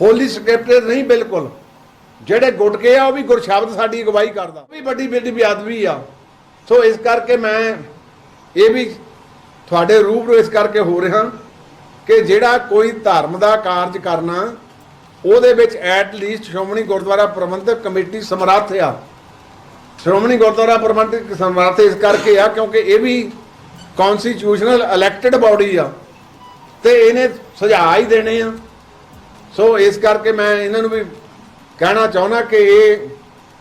ਹੋਲੀ scripted ਨਹੀਂ ਬਿਲਕੁਲ। ਜਿਹੜੇ ਗੁਟਕੇ ਆ, ਉਹ ਵੀ ਗੁਰਸ਼ਬਦ ਸਾਡੀ ਅਗਵਾਈ ਕਰਦਾ। ਉਹ ਵੀ ਵੱਡੀ ਬੇਟੀ ਬੇਅਦਬੀ ਆ। ਸੋ ਇਸ ਕਰਕੇ ਮੈਂ ਇਹ ਵੀ ਤੁਹਾਡੇ ਰੂਬਰੂ ਇਸ ਕਰਕੇ ਹੋ ਰਿਹਾ ਕਿ ਜਿਹੜਾ ਕੋਈ ਧਰਮ ਦਾ ਕਾਰਜ ਕਰਨਾ, ਉਹਦੇ ਵਿੱਚ at least Shiromani Gurdwara Parbandhak committee ਸਮਰੱਥ ਆ। ਸ਼੍ਰੋਮਣੀ ਗੁਰਦੁਆਰਾ ਪ੍ਰਬੰਧਕ ਸਮਰੱਥ ਇਸ ਕਰਕੇ ਆ, ਕਿਉਂਕਿ ਇਹ ਵੀ ਕਨਸਟੀਟਿਊਸ਼ਨਲ ਇਲੈਕਟਿਡ ਬਾਡੀ ਆ। ਤੇ ਇਹਨੇ ਸੁਝਾਅ ਹੀ ਦੇਣੇ ਆ। ਸੋ ਇਸ ਕਰਕੇ ਮੈਂ ਇਹਨਾਂ ਨੂੰ ਵੀ ਕਹਿਣਾ ਚਾਹੁੰਦਾ ਕਿ ਇਹ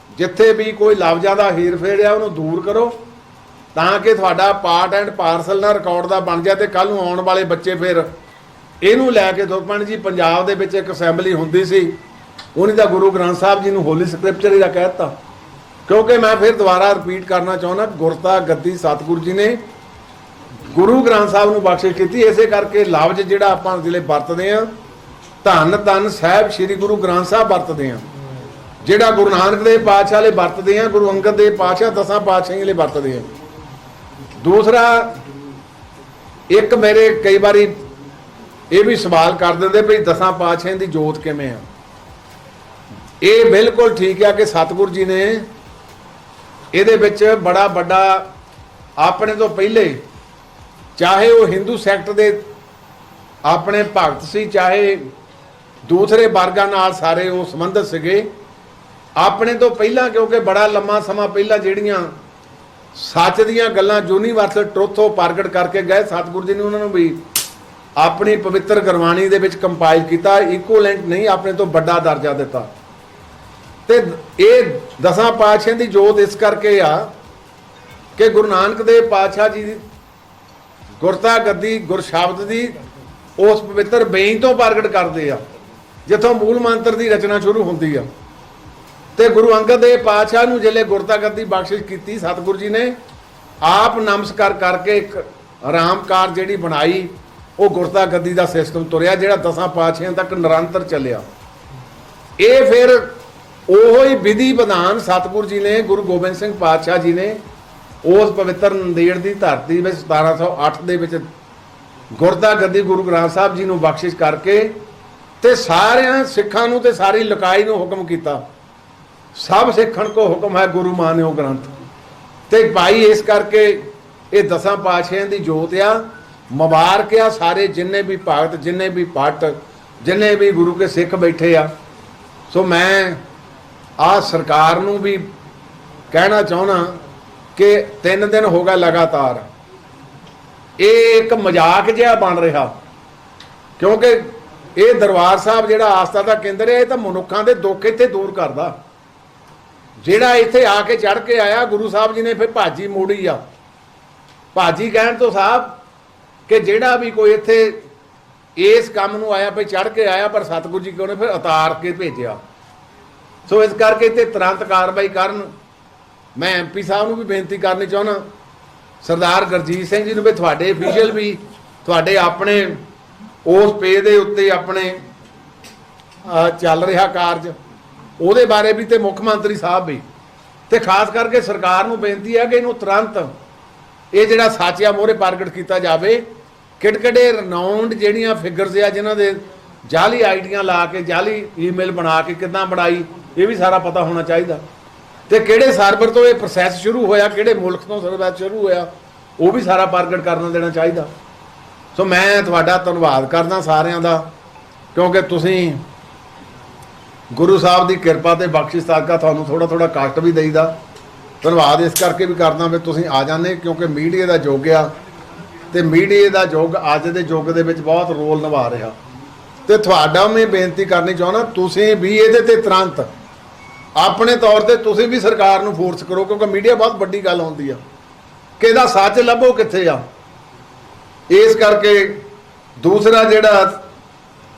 ਜਿੱਥੇ ਵੀ ਕੋਈ ਲਫ਼ਜ਼ਾਂ ਦਾ ਹੇਰ-ਫੇਰ ਆ, ਉਹਨੂੰ ਦੂਰ ਕਰੋ ਤਾਂ ਕਿ ਤੁਹਾਡਾ ਪਾਰਟ ਐਂਡ ਪਾਰਸਲ ਨਾਲ ਰਿਕਾਰਡ ਦਾ ਬਣ ਜਾਏ ਤੇ ਕੱਲ ਨੂੰ ਆਉਣ ਵਾਲੇ ਬੱਚੇ ਫਿਰ ਇਹਨੂੰ ਲੈ ਕੇ ਦੁਰਪਣ ਜੀ, ਪੰਜਾਬ ਦੇ ਵਿੱਚ ਇੱਕ ਅਸੈਂਬਲੀ ਹੁੰਦੀ ਸੀ, ਉਹਨੇ ਦਾ ਗੁਰੂ ਗ੍ਰੰਥ ਸਾਹਿਬ ਜੀ ਨੂੰ ਹੋਲੀ ਸਕ੍ਰਿਪਚਰ ਹੀ ਦਾ ਕਹਿਤਾ ਕਿਉਂਕਿ ਮੈਂ ਫਿਰ ਦੁਬਾਰਾ ਰਿਪੀਟ ਕਰਨਾ ਚਾਹੁੰਦਾ, ਗੁਰਤਾ, ਗੱਦੀ, ਸਤਿਗੁਰੂ ਜੀ ਨੇ ਗੁਰੂ ਗ੍ਰੰਥ ਸਾਹਿਬ ਨੂੰ ਬਖਸ਼ਿਸ਼ ਕੀਤੀ। ਇਸੇ ਕਰਕੇ ਲਫ਼ਜ਼ ਜਿਹੜਾ ਆਪਾਂ ਜਿਹੜੇ ਵਰਤਦੇ ਆ ਧੰਨ ਧੰਨ ਸਾਹਿਬ ਸ੍ਰੀ ਗੁਰੂ ਗ੍ਰੰਥ ਸਾਹਿਬ ਵਰਤਦੇ ਆ ਜਿਹੜਾ ਗੁਰੂ ਨਾਨਕ ਦੇਵ ਪਾਤਸ਼ਾਹ ਲਈ ਵਰਤਦੇ ਆ ਗੁਰੂ ਅੰਗਦ ਦੇਵ ਪਾਤਸ਼ਾਹ ਦਸਾਂ ਪਾਤਸ਼ਾਹਾਂ ਲਈ ਵਰਤਦੇ ਆ ਦੂਸਰਾ, ਇੱਕ ਮੇਰੇ ਕਈ ਵਾਰੀ ਇਹ ਵੀ ਸਵਾਲ ਕਰ ਦਿੰਦੇ ਵੀ ਦਸਾਂ ਪਾਤਸ਼ਾਹਾਂ ਦੀ ਜੋਤ ਕਿਵੇਂ ਆ? ਇਹ ਬਿਲਕੁਲ ਠੀਕ ਆ ਕਿ ਸਤਿਗੁਰੂ ਜੀ ਨੇ ਇਹਦੇ ਵਿੱਚ ਬੜਾ ਵੱਡਾ ਆਪਣੇ ਤੋਂ ਪਹਿਲੇ ਚਾਹੇ ਉਹ ਹਿੰਦੂ ਸੈਕਟ ਦੇ ਆਪਣੇ ਭਗਤ ਸੀ, ਚਾਹੇ ਦੂਸਰੇ ਵਰਗਾਂ ਨਾਲ ਸਾਰੇ ਉਹ ਸੰਬੰਧਿਤ ਸੀਗੇ। ਆਪਣੇ ਤੋਂ ਪਹਿਲਾਂ ਕਿਉਂਕਿ ਬੜਾ ਲੰਮਾ ਸਮਾਂ ਪਹਿਲਾਂ ਜਿਹੜੀਆਂ ਸੱਚ ਦੀਆਂ ਗੱਲਾਂ ਯੂਨੀਵਰਸਲ ਟਰੁੱਥ ਉਹ ਪ੍ਰਗਟ ਕਰਕੇ ਗਏ, ਸਤਿਗੁਰੂ ਜੀ ਨੇ ਉਹਨਾਂ ਨੂੰ ਵੀ ਆਪਣੀ ਪਵਿੱਤਰ ਗੁਰਬਾਣੀ ਦੇ ਵਿੱਚ ਕੰਪਾਈਲ ਕੀਤਾ ਇਕੁਇਵਲੈਂਟ ਨਹੀਂ, ਆਪਣੇ ਤੋਂ ਵੱਡਾ ਦਰਜਾ ਦਿੱਤਾ। ਤੇ ਇਹ ਦਸਾਂ ਪਾਤਸ਼ਾਹ ਦੀ ਜੋਤ ਇਸ ਕਰਕੇ ਆ ਕਿ ਗੁਰੂ ਨਾਨਕ ਦੇਵ ਪਾਤਸ਼ਾਹ ਜੀ ਦੀ ਗੁਰਤਾ ਗੱਦੀ, ਗੁਰਸ਼ਬਦ ਦੀ ਉਸ ਪਵਿੱਤਰ ਬੇਈ ਤੋਂ ਪ੍ਰਗਟ ਕਰਦੇ ਆ। ਜਿੱਥੋਂ ਮੂਲ ਮੰਤਰ ਦੀ ਰਚਨਾ ਸ਼ੁਰੂ ਹੁੰਦੀ ਆ। ਤੇ ਗੁਰੂ ਅੰਗਦ ਦੇਵ ਪਾਤਸ਼ਾਹ ਨੂੰ ਜਿਹੜੇ ਗੁਰਤਾ ਗੱਦੀ ਬਖਸ਼ਿਸ਼ ਕੀਤੀ, ਸਤਿਗੁਰੂ ਜੀ ਨੇ ਆਪ ਨਮਸਕਾਰ ਕਰਕੇ ਇੱਕ ਆਰਾਮਕਾਰ ਜਿਹੜੀ ਬਣਾਈ, ਉਹ ਗੁਰਤਾ ਗੱਦੀ ਦਾ ਸਿਸਟਮ ਤੁਰਿਆ, ਜਿਹੜਾ ਦਸਾਂ ਪਾਤਸ਼ਾਹਾਂ ਤੱਕ ਨਿਰੰਤਰ ਚੱਲਿਆ। ਇਹ ਫਿਰ ਉਹੋ ਹੀ ਵਿਧੀ ਵਿਧਾਨ ਸਤਿਗੁਰੂ ਜੀ ਨੇ, ਗੁਰੂ ਗੋਬਿੰਦ ਸਿੰਘ ਪਾਤਸ਼ਾਹ ਜੀ ਨੇ, ਉਸ ਪਵਿੱਤਰ ਨੰਦੇੜ ਦੀ ਧਰਤੀ ਵਿੱਚ 1708 ਦੇ ਵਿੱਚ ਗੁਰਦਾ ਗੱਦੀ ਗੁਰੂ ਗ੍ਰੰਥ ਸਾਹਿਬ ਜੀ ਨੂੰ ਬਖਸ਼ਿਸ਼ ਕਰਕੇ ਤੇ ਸਾਰਿਆਂ ਸਿੱਖਾਂ ਨੂੰ ਤੇ ਸਾਰੀ ਲਕਾਈ ਨੂੰ ਹੁਕਮ ਕੀਤਾ। ਸਭ ਸਿੱਖਣ ਕੋ ਹੁਕਮ ਹੈ ਗੁਰੂ ਮਾਨਿਓ ਗ੍ਰੰਥ। ਤੇ ਭਾਈ ਇਸ ਕਰਕੇ ਇਹ ਦਸਾਂ ਪਾਤਸ਼ਾਹਾਂ ਦੀ ਜੋਤ ਆ। ਮੁਬਾਰਕ ਆ ਸਾਰੇ ਜਿੰਨੇ ਵੀ ਭਗਤ, ਜਿੰਨੇ ਵੀ ਪਟ ਜਿੰਨੇ ਵੀ ਗੁਰੂ ਕੇ ਸਿੱਖ ਬੈਠੇ ਆ। ਸੋ ਮੈਂ ਆ ਸਰਕਾਰ ਨੂੰ ਵੀ ਕਹਿਣਾ ਚਾਹੁੰਦਾ ਕਿ ਤਿੰਨ ਦਿਨ ਹੋ ਗਿਆ ਲਗਾਤਾਰ। ਇਹ ਇੱਕ ਮਜ਼ਾਕ ਜਿਹਾ ਬਣ ਰਿਹਾ। ਕਿਉਂਕਿ ਇਹ ਦਰਬਾਰ ਸਾਹਿਬ ਜਿਹੜਾ ਆਸਥਾ ਦਾ ਕੇਂਦਰ ਹੈ, ਇਹ ਤਾਂ ਮਨੁੱਖਾਂ ਦੇ ਦੁੱਖ ਇੱਥੇ ਦੂਰ ਕਰਦਾ। ਜਿਹੜਾ ਇੱਥੇ ਆ ਕੇ ਚੜ ਕੇ ਆਇਆ, ਗੁਰੂ ਸਾਹਿਬ ਜੀ ਨੇ ਫਿਰ ਭਾਜੀ ਮੋੜੀ ਆ। ਭਾਜੀ ਕਹਿਣ ਤੋਂ ਸਾਹਿਬ ਕਿ ਜਿਹੜਾ ਵੀ ਕੋਈ ਇੱਥੇ ਇਸ ਕੰਮ ਨੂੰ ਆਇਆ ਭਈ ਚੜ ਕੇ ਆਇਆ, ਪਰ ਸਤਿਗੁਰੂ ਜੀ ਕਿਉਂ ਨੇ ਫਿਰ ਉਤਾਰ ਕੇ ਭੇਜਿਆ। ਸੋ ਇਸ ਕਰਕੇ ਇੱਥੇ ਤੁਰੰਤ ਕਾਰਵਾਈ ਕਰਨ ਮੈਂ ਐਮਪੀ ਸਾਹਿਬ ਨੂੰ ਵੀ ਬੇਨਤੀ ਕਰਨੀ ਚਾਹੁੰਦਾ। ਸਰਦਾਰ ਗੁਰਜੀਤ ਸਿੰਘ ਜੀ ਨੂੰ ਵੀ, ਤੁਹਾਡੇ ਅਫੀਸ਼ੀਅਲ ਵੀ, ਤੁਹਾਡੇ ਆਪਣੇ ਉਸ ਪੇ ਦੇ ਉੱਤੇ ਆਪਣੇ ਚੱਲ ਰਿਹਾ ਕਾਰਜ। ਉਹਦੇ ਬਾਰੇ ਵੀ ਤੇ ਮੁੱਖ ਮੰਤਰੀ ਸਾਹਿਬ ਵੀ। ਤੇ ਖਾਸ ਕਰਕੇ ਸਰਕਾਰ ਨੂੰ ਬੇਨਤੀ ਹੈ ਕਿ ਇਹਨੂੰ ਤੁਰੰਤ ਇਹ ਜਿਹੜਾ ਸਾਚਿਆ ਮੋਹਰੇ ਪ੍ਰਗਟ ਕੀਤਾ ਜਾਵੇ। ਕਿਹੜੇ ਰਨਾਉਂਡ ਜਿਹੜੀਆਂ ਫਿਗਰਸ ਆ, ਜਿਨ੍ਹਾਂ ਦੇ ਜਾਲੀ ਆਈਡੀਆਂ ਲਾ ਕੇ, ਜਾਲੀ ਈਮੇਲ ਬਣਾ ਕੇ ਕਿੱਦਾਂ ਬਣਾਈ, ਇਹ ਵੀ ਸਾਰਾ ਪਤਾ ਹੋਣਾ ਚਾਹੀਦਾ। ਤੇ ਕਿਹੜੇ ਸਰਵਰ ਤੋਂ ਇਹ ਪ੍ਰੋਸੈਸ ਸ਼ੁਰੂ ਹੋਇਆ, ਕਿਹੜੇ ਮੁਲਕ ਤੋਂ ਸਰਵਰ ਸ਼ੁਰੂ ਹੋਇਆ, ਉਹ ਵੀ ਸਾਰਾ ਪ੍ਰਗਟ ਕਰਨਾ ਦੇਣਾ ਚਾਹੀਦਾ। ਸੋ ਮੈਂ ਤੁਹਾਡਾ ਧੰਨਵਾਦ ਕਰਦਾ ਸਾਰਿਆਂ ਦਾ, ਕਿਉਂਕਿ ਤੁਸੀਂ ਗੁਰੂ ਸਾਹਿਬ ਦੀ ਕਿਰਪਾ ਤੇ ਬਖਸ਼ਿਸ਼ ਸਦਕਾ ਤੁਹਾਨੂੰ ਥੋੜਾ ਥੋੜਾ ਕਸ਼ਟ ਵੀ ਦੇਈਦਾ। ਧੰਨਵਾਦ ਇਸ ਕਰਕੇ ਵੀ ਕਰਦਾ ਵੀ ਤੁਸੀਂ ਆ ਜਾਂਦੇ, ਕਿਉਂਕਿ ਮੀਡੀਆ ਦਾ ਯੁੱਗ ਆ ਤੇ ਮੀਡੀਆ ਦਾ ਯੁੱਗ ਅੱਜ ਦੇ ਯੁੱਗ ਦੇ ਵਿੱਚ ਬਹੁਤ ਰੋਲ ਨਿਭਾ ਰਿਹਾ। ਤੇ ਤੁਹਾਡਾ ਮੈਂ ਬੇਨਤੀ ਕਰਨੀ ਚਾਹੁੰਦਾ, ਤੁਸੀਂ ਵੀ ਇਹਦੇ ਤੇ ਤੁਰੰਤ ਆਪਣੇ ਤੌਰ ਤੇ ਤੁਸੀਂ ਵੀ ਸਰਕਾਰ ਨੂੰ ਫੋਰਸ ਕਰੋ, ਕਿਉਂਕਿ ਮੀਡੀਆ ਬਹੁਤ ਵੱਡੀ ਗੱਲ ਹੁੰਦੀ ਆ। ਕਿ ਇਹਦਾ ਸੱਚ ਲੱਭੋ ਕਿੱਥੇ ਆ? ਇਸ ਕਰਕੇ ਦੂਸਰਾ ਜਿਹੜਾ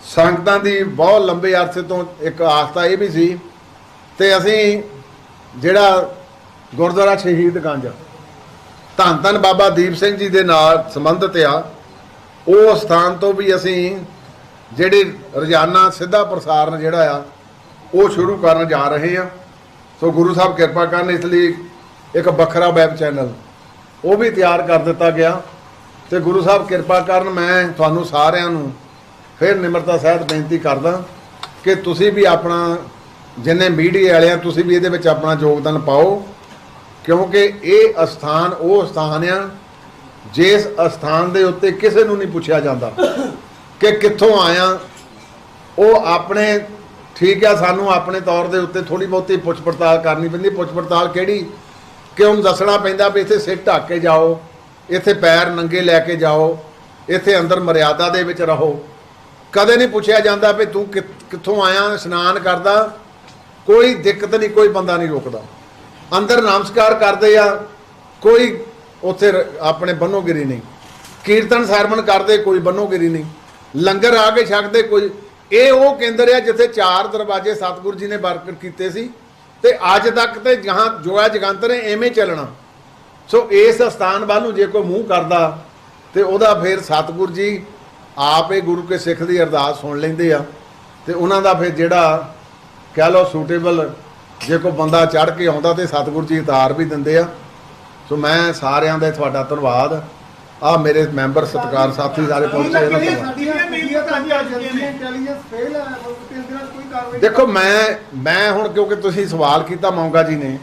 ਸੰਗਤਾਂ ਦੀ ਬਹੁਤ ਲੰਬੇ ਅਰਸੇ ਤੋਂ ਇੱਕ ਆਸਥਾ ਇਹ ਵੀ ਸੀ ਤੇ ਅਸੀਂ ਜਿਹੜਾ ਗੁਰਦੁਆਰਾ ਸ਼ਹੀਦ ਗੰਜ ਧੰਨ ਧੰਨ ਬਾਬਾ ਦੀਪ ਸਿੰਘ ਜੀ ਦੇ ਨਾਲ ਸੰਬੰਧਿਤ ਆ, ਉਹ ਸਥਾਨ ਤੋਂ ਵੀ ਅਸੀਂ ਜਿਹੜੇ ਰੋਜ਼ਾਨਾ ਸਿੱਧਾ ਪ੍ਰਸਾਰਣ ਜਿਹੜਾ ਆ, ਉਹ ਸ਼ੁਰੂ ਕਰਨ ਜਾ ਰਹੇ ਆ ਸੋ ਗੁਰੂ ਸਾਹਿਬ ਕਿਰਪਾ ਕਰਨ ਇਸ ਲਈ ਇੱਕ ਵੱਖਰਾ ਵੈਬ ਚੈਨਲ ਉਹ ਵੀ ਤਿਆਰ ਕਰ ਦਿੱਤਾ ਗਿਆ। ਤੇ ਗੁਰੂ ਸਾਹਿਬ ਕਿਰਪਾ ਕਰਨ ਮੈਂ ਤੁਹਾਨੂੰ ਸਾਰਿਆਂ ਨੂੰ ਫਿਰ ਨਿਮਰਤਾ ਸਹਿਤ ਬੇਨਤੀ ਕਰਦਾ ਕਿ ਤੁਸੀਂ ਵੀ ਆਪਣਾ ਜਿੰਨੇ ਮੀਡੀਆ ਵਾਲੇ ਆ ਤੁਸੀਂ ਵੀ ਇਹਦੇ ਵਿੱਚ ਆਪਣਾ ਯੋਗਦਾਨ ਪਾਓ, ਕਿਉਂਕਿ ਇਹ ਅਸਥਾਨ, ਉਹ ਅਸਥਾਨ ਆ ਜਿਸ ਅਸਥਾਨ ਦੇ ਉੱਤੇ ਕਿਸੇ ਨੂੰ ਨਹੀਂ ਪੁੱਛਿਆ ਜਾਂਦਾ ਕਿ ਕਿੱਥੋਂ ਆਇਆ। ਉਹ ਆਪਣੇ, ਠੀਕ ਆ, ਸਾਨੂੰ ਆਪਣੇ ਤੌਰ ਦੇ ਉੱਤੇ ਥੋੜੀ ਬਹੁਤੀ ਪੁੱਛ ਪੜਤਾਲ ਕਰਨੀ ਪੈਂਦੀ ਪੁੱਛ ਪੜਤਾਲ ਕਿਹੜੀ? ਕਿ ਉਹਨੂੰ ਦੱਸਣਾ ਪੈਂਦਾ ਵੀ ਇੱਥੇ ਸਿਰ ਢੱਕ ਕੇ ਜਾਓ। ਇੱਥੇ ਪੈਰ ਨੰਗੇ ਲੈ ਕੇ ਜਾਓ, ਇੱਥੇ ਅੰਦਰ ਮਰਿਆਦਾ ਦੇ ਵਿੱਚ ਰਹੋ। ਕਦੇ ਨਹੀਂ ਪੁੱਛਿਆ ਜਾਂਦਾ ਵੀ ਤੂੰ ਕਿ- ਕਿੱਥੋਂ ਆਇਆ, ਇਸ਼ਨਾਨ ਕਰਦਾ? ਕੋਈ ਦਿੱਕਤ ਨਹੀਂ, ਕੋਈ ਬੰਦਾ ਨਹੀਂ ਰੋਕਦਾ। ਅੰਦਰ ਨਮਸਕਾਰ ਕਰਦੇ ਆ, ਕੋਈ ਉੱਥੇ ਆਪਣੇ ਬੰਨੋਗਿਰੀ ਨਹੀਂ। ਕੀਰਤਨ ਸਰਵਣ ਕਰਦੇ, ਕੋਈ ਬੰਨੋਗਿਰੀ ਨਹੀਂ। ਲੰਗਰ ਆ ਕੇ ਛਕਦੇ, ਕੋਈ ਇਹ ਉਹ ਕੇਂਦਰ ਆ ਜਿੱਥੇ ਚਾਰ ਦਰਵਾਜ਼ੇ ਸਤਿਗੁਰੂ ਜੀ ਨੇ ਬਰਕਰ ਕੀਤੇ ਸੀ। ਤੇ ਅੱਜ ਤੱਕ ਤੇ ਜਹਾਂ ਜੋਆ ਜਗੰਤਰ ਨੇ ਐਵੇਂ ਚੱਲਣਾ। ਸੋ ਇਸ ਸਥਾਨ ਵੱਲ ਨੂੰ ਜੇ ਕੋਈ ਮੂੰਹ ਕਰਦਾ ਤੇ ਉਹਦਾ ਫਿਰ ਸਤਿਗੁਰੂ ਜੀ ਆਪ ਇਹ ਗੁਰੂ ਕੇ ਸਿੱਖ ਦੀ ਅਰਦਾਸ ਸੁਣ ਲੈਂਦੇ ਆ। ਤੇ ਉਹਨਾਂ ਦਾ ਫਿਰ ਜਿਹੜਾ ਕਹਿ ਲਓ ਸੂਟੇਬਲ ਜੇ ਕੋਈ ਬੰਦਾ ਚੜ ਕੇ ਆਉਂਦਾ ਤੇ ਸਤਿਗੁਰੂ ਜੀ ਉਤਾਰ ਵੀ ਦਿੰਦੇ ਆ। ਸੋ ਮੈਂ ਸਾਰਿਆਂ ਦਾ ਤੁਹਾਡਾ ਧੰਨਵਾਦ। ਆ ਮੇਰੇ ਮੈਂਬਰ ਸਤਿਕਾਰ ਸਾਥੀ ਸਾਰੇ ਪਹੁੰਚੇ ਇਹਨਾਂ ਦਾ ਦੇਖੋ ਮੈਂ ਮੈਂ ਹੁਣ ਕਿਉਂਕਿ ਤੁਸੀਂ ਸਵਾਲ ਕੀਤਾ ਮੌਂਗਾ ਜੀ ਨੇ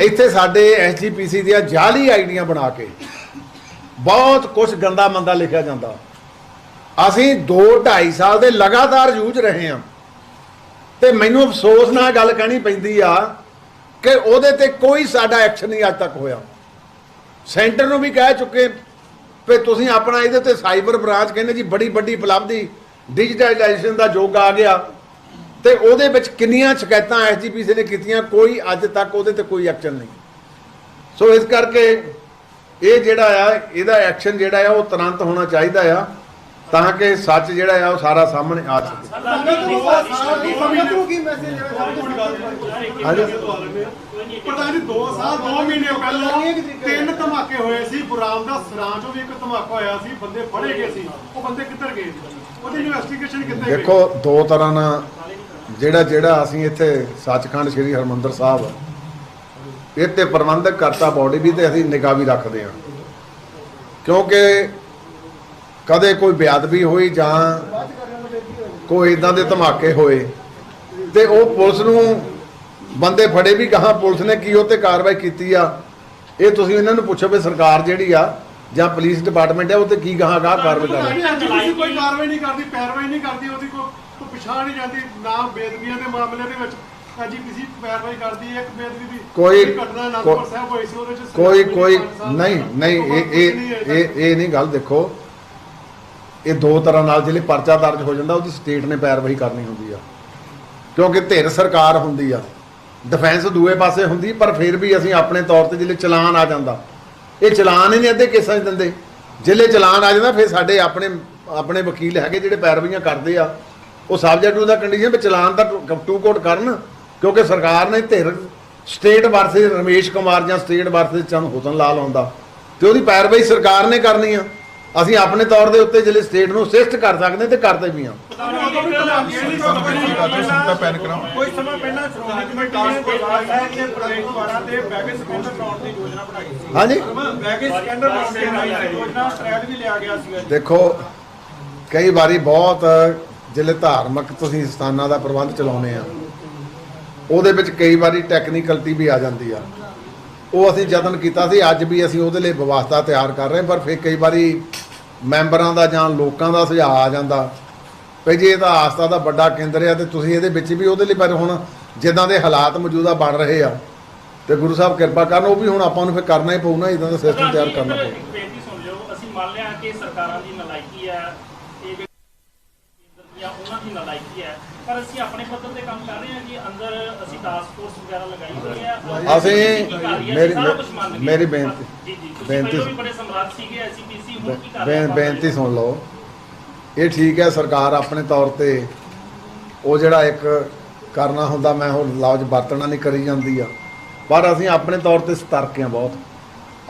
ਇੱਥੇ ਸਾਡੇ ਐਸਜੀਪੀਸੀ ਦੀਆਂ ਜਾਲੀ ਆਈਡੀਆਂ ਬਣਾ ਕੇ ਬਹੁਤ ਕੁਝ ਗੰਦਾ ਮੰਦਾ ਲਿਖਿਆ ਜਾਂਦਾ। ਅਸੀਂ 2 2.5 ਸਾਲ ਦੇ ਲਗਾਤਾਰ ਜੂਝ ਰਹੇ ਹਾਂ। ਤੇ ਮੈਨੂੰ ਅਫਸੋਸ ਨਾਲ ਗੱਲ ਕਹਿਣੀ ਪੈਂਦੀ ਆ ਕਿ ਉਹਦੇ ਤੇ ਕੋਈ ਸਾਡਾ ਐਕਸ਼ਨ ਨਹੀਂ ਅੱਜ ਤੱਕ ਹੋਇਆ। ਸੈਂਟਰ ਨੂੰ ਵੀ ਕਹਿ ਚੁੱਕੇ ਵੀ ਤੁਸੀਂ ਆਪਣਾ ਇਹਦੇ ਤੇ ਸਾਈਬਰ ਬ੍ਰਾਂਚ ਕਹਿੰਦੇ ਜੀ ਬੜੀ ਵੱਡੀ ਉਪਲਬਧੀ ਡਿਜੀਟਲਾਈਜੇਸ਼ਨ ਦਾ ਯੁੱਗ ਆ ਗਿਆ। ਤੇ ਉਹਦੇ ਵਿੱਚ ਕਿੰਨੀਆਂ ਸ਼ਿਕਾਇਤਾਂ ਐਸਜੀਪੀਸੀ ਨੇ ਕੀਤੀਆਂ? ਕੋਈ ਅੱਜ ਤੱਕ ਉਹਦੇ ਤੇ ਕੋਈ ਐਕਸ਼ਨ ਨਹੀਂ। ਸੋ ਇਸ ਕਰਕੇ ਇਹ ਜਿਹੜਾ ਆ ਇਹਦਾ ਐਕਸ਼ਨ ਜਿਹੜਾ ਆ ਉਹ ਤੁਰੰਤ ਹੋਣਾ ਚਾਹੀਦਾ ਆ ਤਾਂ ਕਿ ਸੱਚ ਜਿਹੜਾ ਆ ਉਹ ਸਾਰਾ ਸਾਹਮਣੇ ਆ ਸਕੇ। ਸੰਗਤ ਨੂੰ ਸਾਲ ਦੀ ਸੰਗਤ ਨੂੰ ਕੀ ਮੈਸੇਜ ਹੈ ਹਾਂਜੀ ਪ੍ਰਧਾਨ ਜੀ 2 ਸਾਲ 2 ਮਹੀਨੇ ਪਹਿਲਾਂ ਤਿੰਨ ਧਮਾਕੇ ਹੋਏ ਸੀ। ਗੁਰਾਮ ਦਾ ਸਰਾਂ ਚੋਂ ਵੀ ਇੱਕ ਧਮਾਕਾ ਹੋਇਆ ਸੀ। ਬੰਦੇ ਫੜੇ ਗਏ ਸੀ। ਉਹ ਬੰਦੇ ਕਿੱਧਰ ਗਏ ਉਹਦੀ ਇਨਵੈਸਟੀਗੇਸ਼ਨ ਕਿੱਥੇ ਗਈ? ਦੇਖੋ ਦੋ ਤਰ੍ਹਾਂ ਨਾਲ ਜਿਹੜਾ ਜਿਹੜਾ ਅਸੀਂ ਇੱਥੇ ਸੱਚਖੰਡ ਸ੍ਰੀ ਹਰਮੰਦਰ ਸਾਹਿਬ ਇਹ ਤੇ ਪ੍ਰਬੰਧਕ ਕਰਤਾ ਬੋਡੀ ਵੀ ਤੇ ਅਸੀਂ ਨਿਗਾਹ ਵੀ ਰੱਖਦੇ ਹਾਂ। ਕਿਉਂਕਿ ਕਦੇ ਕੋਈ ਬੇਅਦਬੀ ਹੋਈ ਜਾਂ ਕੋਈ ਇਦਾਂ ਦੇ ਧਮਾਕੇ ਹੋਏ ਤੇ ਉਹ ਪੁਲਿਸ ਨੂੰ ਬੰਦੇ ਫੜੇ ਵੀ ਕਹਾਂ ਪੁਲਿਸ ਨੇ ਕੀ ਉਹ ਤੇ ਕਾਰਵਾਈ ਕੀਤੀ ਆ, ਇਹ ਤੁਸੀਂ ਇਹਨਾਂ ਨੂੰ ਪੁੱਛੋ ਵੀ ਸਰਕਾਰ ਜਿਹੜੀ ਆ ਜਾਂ ਪੁਲਿਸ ਡਿਪਾਰਟਮੈਂਟ ਹੈ ਉਹ ਤੇ ਕੀ ਗਾਹਾਂ ਗਾਹ ਕਾਰਵਾਈ ਕਰ ਰਹੀ ਪ੍ਰਧਾਨ ਕੋਈ ਕਾਰਵਾਈ ਨਹੀਂ ਕਰਦੀ, ਪੈਰਵਾਈ ਨਹੀਂ ਕਰਦੀ, ਉਹਦੀ ਕੋਈ ਪਛਾਣ ਨਹੀਂ ਜਾਂਦੀ ਨਾ ਬੇਦਬੀਆਂ ਦੇ ਮਾਮਲੇ ਦੇ ਵਿੱਚ ਅਜੀ ਕਿਸੇ ਪੈਰਵਾਈ ਕਰਦੀ ਹੈ ਇੱਕ ਬੇਦਬੀ ਦੀ ਕੋਈ- ਘਟਨਾ ਅਨੰਦਪੁਰ ਸਾਹਿਬ ਹੋਈ ਸੀ ਉਹਦੇ ਚ ਕੋਈ ਕੋਈ ਨਹੀਂ ਨਹੀਂ ਇਹ ਇਹ। ਇਹ ਇਹ ਨਹੀਂ ਗੱਲ ਦੇਖੋ। ਇਹ ਦੋ ਤਰ੍ਹਾਂ ਨਾਲ ਜਿਹੜੇ ਪਰਚਾ ਦਰਜ ਹੋ ਜਾਂਦਾ ਉਹਦੀ ਸਟੇਟ ਨੇ ਪੈਰਵਾਈ ਕਰਨੀ ਹੁੰਦੀ ਆ। ਕਿਉਂਕਿ ਧਿਰ ਸਰਕਾਰ ਹੁੰਦੀ ਆ। ਡਿਫੈਂਸ ਦੂਏ ਪਾਸੇ ਹੁੰਦੀ ਪਰ ਫਿਰ ਵੀ ਅਸੀਂ ਆਪਣੇ ਤੌਰ ਤੇ ਜਿਹੜੇ ਚਲਾਨ ਆ ਜਾਂਦਾ। ਇਹ ਚਲਾਨ ਹੀ ਨਹੀਂ ਅੱਧੇ ਕੇਸਾਂ 'ਚ ਦਿੰਦੇ। ਜਿਹੜੇ ਚਲਾਨ ਆ ਜਾਂਦਾ ਫਿਰ ਸਾਡੇ ਆਪਣੇ ਆਪਣੇ ਵਕੀਲ ਹੈਗੇ ਜਿਹੜੇ ਪੈਰਵਾਈਆਂ ਕਰਦੇ ਆ। ਉਹ ਸਬਜੈਕਟ ਟੂ ਦਾ ਕੰਡੀਸ਼ਨ ਵਿੱਚ ਚਲਾਨ ਦਾ ਟੂ ਕੋਟ ਕਰਨ ਕਿਉਂਕਿ ਸਰਕਾਰ ਨੇ ਧਿਰ ਸਟੇਟ ਵਰਸਸ ਰਮੇਸ਼ ਕੁਮਾਰ ਜਾਂ ਸਟੇਟ ਵਰਸਸ ਚੰਨ ਹੁਸਨ ਲਾਲ ਆਉਂਦਾ ਤੇ ਉਹਦੀ ਪੈਰਵਾਈ ਸਰਕਾਰ ਨੇ ਕਰਨੀ ਆ। ਅਸੀਂ ਆਪਣੇ ਤੌਰ ਦੇ ਉੱਤੇ ਜਿਹੜੇ ਸਟੇਟ ਨੂੰ ਅਸਿਸਟ ਕਰ ਸਕਦੇ ਤੇ ਕਰਦੇ ਵੀ ਆ। ਕੋਈ ਸਮਾਂ ਪਹਿਲਾਂ ਸ਼੍ਰੋਮਣੀ ਕਮੇਟੀ ਨੇ ਗੁਰਦੁਆਰਾ ਸਾਹਿਬ ਦੇ ਪ੍ਰਵੇਸ਼ ਦੁਆਰਾਂ ਤੇ ਬੈਗੇਜ ਸਕੈਂਡਰ ਲਾਉਣ ਦੀ ਯੋਜਨਾ ਬਣਾਈ ਸੀ। ਹਾਂਜੀ। ਬੈਗੇਜ ਸਕੈਂਡਰ ਲਾਉਣ ਦੀ ਯੋਜਨਾ ਟ੍ਰੈਕ ਵੀ ਲਿਆ ਗਿਆ ਸੀਗਾ ਦੇਖੋ ਕਈ ਵਾਰੀ ਬਹੁਤ ਜਿਹੜੇ ਧਾਰਮਿਕ ਤੁਸੀਂ ਸਥਾਨਾਂ ਦਾ ਪ੍ਰਬੰਧ ਚਲਾਉਨੇ ਆ, ਉਹਦੇ ਵਿੱਚ ਕਈ ਵਾਰੀ ਟੈਕਨੀਕਲਟੀ ਵੀ ਆ ਜਾਂਦੀ ਆ। ਉਹ ਅਸੀਂ ਯਤਨ ਕੀਤਾ ਸੀ, ਅੱਜ ਵੀ ਅਸੀਂ ਉਹਦੇ ਲਈ ਵਿਵਸਥਾ ਤਿਆਰ ਕਰ ਰਹੇ ਪਰ ਫਿਰ ਕਈ ਵਾਰੀ ਮੈਂਬਰਾਂ ਦਾ ਜਾਂ ਲੋਕਾਂ ਦਾ ਸੁਝਾਅ ਆ ਜਾਂਦਾ। ਵੀ ਜੀ ਇਹ ਤਾਂ ਆਸਥਾ ਦਾ ਵੱਡਾ ਕੇਂਦਰ ਆ, ਤੇ ਤੁਸੀਂ ਇਹਦੇ ਵਿੱਚ ਵੀ ਉਹਦੇ ਲਈ ਪਰ ਹੁਣ ਜਿੱਦਾਂ ਦੇ ਹਾਲਾਤ ਮੌਜੂਦਾ ਬਣ ਰਹੇ ਆ, ਤੇ ਗੁਰੂ ਸਾਹਿਬ ਕਿਰਪਾ ਕਰਨ, ਉਹ ਵੀ ਹੁਣ ਆਪਾਂ ਨੂੰ ਫਿਰ ਕਰਨਾ ਹੀ ਪਊ ਨਾ ਇਦਾਂ ਦਾ ਸਿਸਟਮ ਤਿਆਰ ਕਰਨਾ ਪਊ ਅਸੀਂ ਮੰਨ ਲਿਆ ਕਿ ਸਰਕਾਰਾਂ ਦੀ ਨਲਾਇਕੀ ਹੈ ਹੈ ਪਰ ਅਸੀਂ ਆਪਣੇ ਪੱਧਰ ਤੇ ਕੰਮ ਕਰ ਰਹੇ ਹਾਂ ਕਿ ਅੰਦਰ ਅਸੀਂ ਟਾਸਕ ਫੋਰਸ ਵਗੈਰਾ ਲਗਾਈ ਹੋਈ ਹੈ। ਔਰ ਅਸੀਂ- ਕੀ ਕਰ ਰਹੀ ਹੈ, ਮੇਰੀ-। ਮੇਰੀ ਬੇਨਤੀ- ਜੀ ਜੀ ਤੁਸੀਂ ਬੇਨਤੀ- ਵੀ ਬੜੇ ਸਮਰਾਟ ਸੀਗੇ ਐਸਪੀਸੀ ਹੁਣ ਕੀ ਕਰ ਰਹੇ ਬੇ- ਹੋ? ਬੇਨਤੀ ਸੁਣ ਲਓ। ਇਹ ਠੀਕ ਹੈ ਸਰਕਾਰ ਆਪਣੇ ਤੌਰ ਤੇ ਉਹ ਜਿਹੜਾ ਇੱਕ ਕਰਨਾ ਹੁੰਦਾ ਮੈਂ ਹੁਣ ਲਫ਼ਜ਼ ਵਰਤਣਾ ਨਹੀਂ ਕਰੀ ਜਾਂਦੀ ਆ। ਪਰ ਅਸੀਂ ਆਪਣੇ ਤੌਰ ਤੇ ਸਤਰਕ ਹਾਂ ਬਹੁਤ।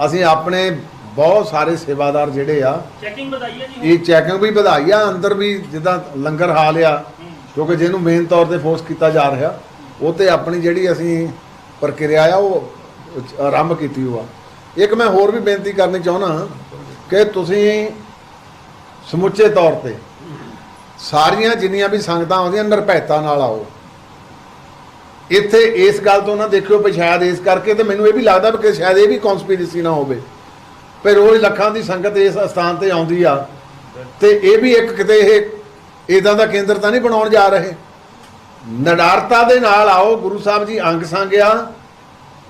ਅਸੀਂ ਆਪਣੇ ਬਹੁਤ ਸਾਰੇ ਸੇਵਾਦਾਰ ਜਿਹੜੇ ਆ ਚੈਕਿੰਗ ਵਧਾਈ ਹੈ ਜੀ ਇਹ ਚੈਕਿੰਗ ਵੀ ਵਧਾਈ ਆ ਅੰਦਰ ਵੀ ਜਿੱਦਾਂ ਲੰਗਰ ਹਾਲ ਆ ਕਿਉਂਕਿ ਜਿਹਨੂੰ ਮੇਨ ਤੌਰ ਤੇ ਫੋਰਸ ਕੀਤਾ ਜਾ ਰਿਹਾ, ਉਹ ਤੇ ਆਪਣੀ ਜਿਹੜੀ ਅਸੀਂ ਪ੍ਰਕਿਰਿਆ ਆ, ਉਹ ਆਰੰਭ ਕੀਤੀ ਹੋਆ। ਇੱਕ ਮੈਂ ਹੋਰ ਵੀ ਬੇਨਤੀ ਕਰਨੀ ਚਾਹੁੰਦਾ ਕਿ ਤੁਸੀਂ ਸਮੁੱਚੇ ਤੌਰ ਤੇ ਸਾਰੀਆਂ ਜਿੰਨੀਆਂ ਵੀ ਸੰਗਤਾਂ ਆਉਂਦੀਆਂ ਨਿਰਭੈਤਾ ਨਾਲ ਆਓ। ਇੱਥੇ ਇਸ ਗੱਲ ਤੋਂ ਨਾ ਦੇਖਿਓ ਵੀ ਸ਼ਾਇਦ ਇਸ ਕਰਕੇ ਤੇ ਮੈਨੂੰ ਇਹ ਵੀ ਲੱਗਦਾ ਵੀ ਕਿ ਸ਼ਾਇਦ ਇਹ ਵੀ ਕਨਸਪੀਰੇਸੀ ਨਾ ਹੋਵੇ। ਪਰ ਰੋਜ਼ ਲੱਖਾਂ ਦੀ ਸੰਗਤ ਇਸ ਸਥਾਨ ਤੇ ਆਉਂਦੀ ਆ ਤੇ ਇਹ ਵੀ ਇੱਕ ਕਿਤੇ ਇਹ ਇਦਾਂ ਦਾ ਕੇਂਦਰ ਤਾਂ ਨਹੀਂ ਬਣਾਉਣ ਜਾ ਰਹੇ। ਨਡਾਰਤਾ ਦੇ ਨਾਲ ਆਓ ਗੁਰੂ ਸਾਹਿਬ ਜੀ ਅੰਗ ਸੰਗਿਆ।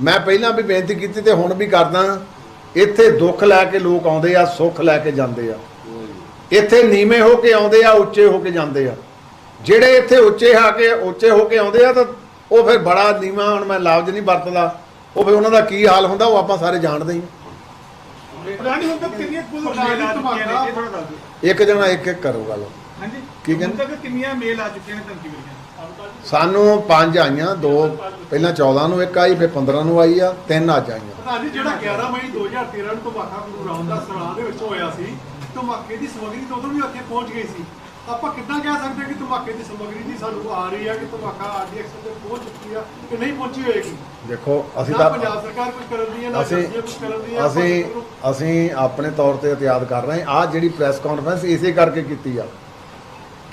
ਮੈਂ ਪਹਿਲਾਂ ਵੀ ਬੇਨਤੀ ਕੀਤੀ ਤੇ ਹੁਣ ਵੀ ਕਰਦਾ। ਇੱਥੇ ਦੁੱਖ ਲੈ ਕੇ ਲੋਕ ਆਉਂਦੇ ਆ ਸੁੱਖ ਲੈ ਕੇ ਜਾਂਦੇ ਆ। ਇੱਥੇ ਨੀਵੇਂ ਹੋ ਕੇ ਆਉਂਦੇ ਆ ਉੱਚੇ ਹੋ ਕੇ ਜਾਂਦੇ ਆ। ਜਿਹੜੇ ਇੱਥੇ ਉੱਚੇ ਆ ਕੇ ਉੱਚੇ ਹੋ ਕੇ ਆਉਂਦੇ ਆ ਤਾਂ ਉਹ ਫਿਰ ਬੜਾ ਨੀਵਾਂ ਹੁਣ ਮੈਂ ਲਫ਼ਜ਼ ਨਹੀਂ ਵਰਤਦਾ। ਉਹ ਫਿਰ ਉਹਨਾਂ ਦਾ ਕੀ ਹਾਲ ਹੁੰਦਾ ਉਹ ਆਪਾਂ ਸਾਰੇ ਜਾਣਦੇ ਹੀ। ਇੱਕ ਜਣਾ ਇੱਕ ਇੱਕ ਕਰੋ ਗੱਲ। ਹਾਂਜੀ। ਕੀ ਕਹਿੰਦੇ? ਹੁਣ ਤੱਕ ਕਿੰਨੀਆਂ ਮੇਲ ਆ ਚੁੱਕੀਆਂ ਨੇ ਧਮਕੀ ਮਿਲੀਆਂ? ਸਾਨੂੰ ਪੰਜ ਆਈਆਂ ਦੋ ਪਹਿਲਾਂ 14 ਨੂੰ ਇੱਕ ਆਈ ਫਿਰ 15 ਨੂੰ ਆਈ ਆ ਤਿੰਨ ਅੱਜ ਆਈਆਂ। ਪ੍ਰਧਾਨ ਜੀ ਜਿਹੜਾ 11 ਮਈ 2013 ਨੂੰ ਧਮਾਕਾ ਗੁਰੂ ਰਾਮਦਾਸ ਸਰਾਂ ਦੇ ਵਿੱਚ ਹੋਇਆ ਸੀ ਧਮਾਕੇ ਦੀ ਸਮੱਗਰੀ ਤਾਂ ਉਦੋਂ ਵੀ ਉੱਥੇ ਪਹੁੰਚ ਗਈ ਸੀ। ਆਪਾਂ ਕਿੱਦਾਂ ਕਹਿ ਸਕਦੇ ਹਾਂ ਕਿ ਧਮਾਕੇ ਦੀ ਸਮੱਗਰੀ ਦੀ ਸਾਨੂੰ ਆ ਰਹੀ ਹੈ ਕਿ ਧਮਾਕਾ ਆਰਡੀਐਕਸ ਤੇ ਪਹੁੰਚ ਚੁੱਕੀ ਆ ਕਿ ਨਹੀਂ ਪਹੁੰਚੀ ਹੋਏਗੀ? ਦੇਖੋ ਅਸੀਂ ਨਾ ਤਾਂ ਪੰਜਾਬ ਸਰਕਾਰ ਕੁਝ ਕਰਨ ਦੀ ਹੈ ਨਾ ਅਸੀਂ ਏਜੰਸੀਆਂ ਕੁਝ ਕਰਨ ਦੀ ਹੈ ਅਸੀਂ ਅਸੀਂ ਆਪਣੇ ਤੌਰ ਤੇ ਇਤਿਆਦ ਕਰ ਰਹੇ ਆ ਜਿਹੜੀ ਪ੍ਰੈਸ ਕਾਨਫਰੰਸ ਇਸੇ ਕਰਕੇ ਕੀਤੀ ਆ।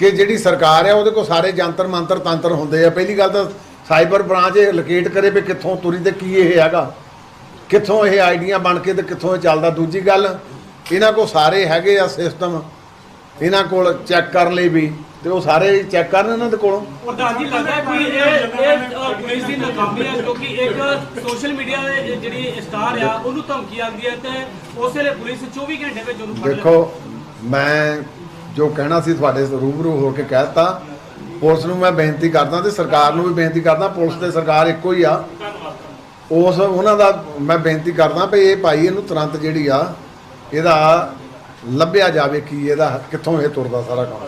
ਕਿ ਜਿਹੜੀ ਸਰਕਾਰ ਆ ਉਹਦੇ ਕੋਲ ਸਾਰੇ ਜੰਤਰ ਮੰਤਰ ਤੰਤਰ ਹੁੰਦੇ ਆ। ਪਹਿਲੀ ਗੱਲ ਤਾਂ ਸਾਈਬਰ ਬ੍ਰਾਂਚ ਇਹ ਲੋਕੇਟ ਕਰੇ ਵੀ ਕਿੱਥੋਂ ਤੁਰੀ ਤੇ ਕੀ ਇਹ ਹੈਗਾ। ਕਿੱਥੋਂ ਇਹ ਆਈਡੀਆਂ ਬਣ ਕੇ ਤੇ ਕਿੱਥੋਂ ਇਹ ਚੱਲਦਾ। ਦੂਜੀ ਗੱਲ ਇਹਨਾਂ ਕੋਲ ਸਾਰੇ ਹੈਗੇ ਆ ਸਿਸਟਮ। ਇਹਨਾਂ ਕੋਲ ਚੈੱਕ ਕਰਨ ਲਈ ਵੀ ਤੇ ਉਹ ਸਾਰੇ ਚੈੱਕ ਕਰਨ ਇਹਨਾਂ ਦੇ ਕੋਲੋਂ। ਪ੍ਰਧਾਨ ਜੀ ਲੱਗਦਾ ਹੈ ਕਿ ਇਹ ਪੁਲਿਸ ਦੀ ਨਾਕਾਮੀ ਹੈ ਕਿਉਂਕਿ ਇੱਕ ਸੋਸ਼ਲ ਮੀਡੀਆ ਦੇ ਜਿਹੜੀ ਸਟਾਰ ਆ ਉਹਨੂੰ ਧਮਕੀ ਆਉਂਦੀ ਹੈ ਤੇ ਉਸ ਵੇਲੇ ਪੁਲਿਸ 24 ਘੰਟੇ ਵਿੱਚ ਉਹਨੂੰ ਫੜ ਦੇਖੋ ਮੈਂ ਜੋ ਕਹਿਣਾ ਸੀ ਤੁਹਾਡੇ ਰੂਬਰੂ ਹੋ ਕੇ ਕਹਿਤਾ। ਪੁਲਿਸ ਨੂੰ ਮੈਂ ਬੇਨਤੀ ਕਰਦਾ ਤੇ ਸਰਕਾਰ ਨੂੰ ਵੀ ਬੇਨਤੀ ਕਰਦਾ, ਪੁਲਿਸ ਤੇ ਸਰਕਾਰ ਇੱਕੋ ਹੀ ਆ। ਉਸ ਉਹਨਾਂ ਦਾ ਮੈਂ ਬੇਨਤੀ ਕਰਦਾ ਵੀ ਇਹ ਭਾਈ ਇਹਨੂੰ ਤੁਰੰਤ ਜਿਹੜੀ ਆ, ਇਹਦਾ ਲੱਭਿਆ ਜਾਵੇ ਕੀ, ਇਹਦਾ ਕਿੱਥੋਂ ਇਹ ਤੁਰਦਾ ਸਾਰਾ ਕੰਮ।